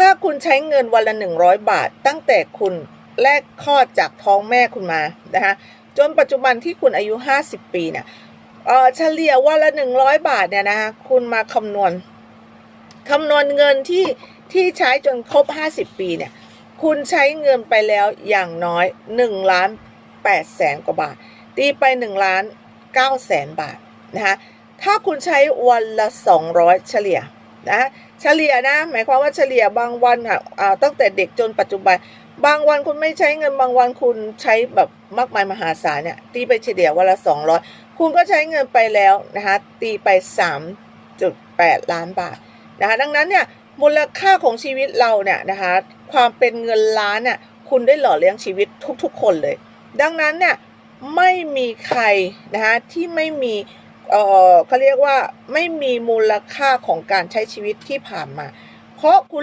ถ้าคุณใช้เงินวันละ 100 บาท ตั้งแต่คุณแรกคลอดจากท้องแม่คุณมานะคะจนปัจจุบันที่คุณอายุ 50 ปีเนี่ยเออเฉลี่ยวันละ 100 บาทเนี่ยนะคะคุณมาคำนวณคำนวณเงินที่ที่ใช้จนครบ 50 ปีเนี่ยคุณใช้เงินไปแล้วอย่างน้อย1ล้าน8แสนกว่าบาท ตีไป1ล้าน9แสนบาทนะคะถ้าคุณใช้วันละ 200 เฉลี่ย นะเฉลี่ยนะ หมายความว่าเฉลี่ยบางวันค่ะตั้งแต่เด็กจนปัจจุบัน บางวันคุณไม่ใช้เงินบางวันคุณใช้แบบมากมายมหาศาลเนี่ยตีไปเฉลี่ยวันละ 200 คุณก็ใช้เงินไปแล้วนะคะตีไป 3.8 ล้านบาทนะคะดังนั้นเนี่ยมูลค่าของชีวิตเราเนี่ยนะคะความเป็นเงินล้านเนี่ยคุณได้หล่อเลี้ยงชีวิตทุกๆ คนเลย ดังนั้นเนี่ยไม่มีใครนะคะที่ไม่มี เออเขาเรียกว่าไม่มีมูลค่าของการใช้ชีวิตที่ผ่านมา เพราะคุณ